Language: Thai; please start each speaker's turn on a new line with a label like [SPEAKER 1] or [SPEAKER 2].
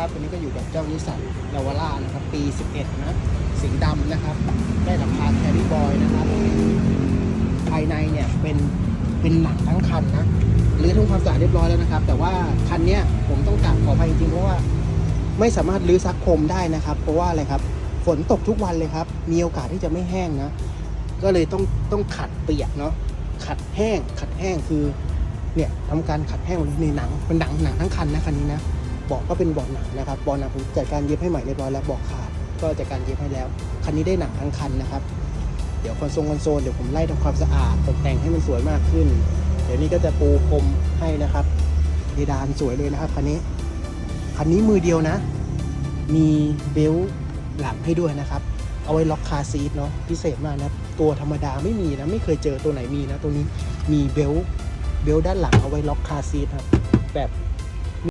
[SPEAKER 1] ครับวันนี้ก็อยู่กับเจ้านิสันนาวาร่านะครับ ปี 11 นะ สีดำนะครับ ได้หลังคาแคริบอยนะครับ ภายในเนี่ยเป็นเป็นหนังทั้งคันนะหรือทำความสะอาดเรียบร้อยแล้วนะครับ แต่ว่าคันเนี้ยผมต้องกราบขออภัยจริงๆเพราะว่าไม่สามารถรื้อซักพรมได้นะครับ เพราะว่าอะไรครับฝนตกทุกวันเลยครับ มีโอกาสที่จะไม่แห้งนะ ก็เลยต้องต้องขัดเปียกเนาะขัดแห้งขัดแห้งคือเนี่ยทำการขัดแห้งในหนังเป็นหนังหนังทั้งคันนะคันนี้นะ เบอกก็เป็นเบอกหนังนะครับเบอกหนังผมจัดการเย็บให้ใหม่เรียบร้อยแล้วเบอกขาดก็จัดการเย็บให้แล้ว คันนี้ได้หนังทั้งคันนะครับ เดี๋ยวคอนโซลคอนโซลเดี๋ยวผมไล่ทำความสะอาดตกแต่งให้มันสวยมากขึ้น เดี๋ยวนี้ก็จะปูพรมให้นะครับเพดานสวยเลยนะครับคันนี้ คันนี้มือเดียวนะ มีเบลต์หลังให้ด้วยนะครับ เอาไว้ล็อกคาซีทเนาะพิเศษมากนะตัวธรรมดาไม่มีนะไม่เคยเจอตัวไหนมีนะตัวนี้มีเบลต์เบลต์ด้านหลังเอาไว้ล็อกคาซีทครับแบบ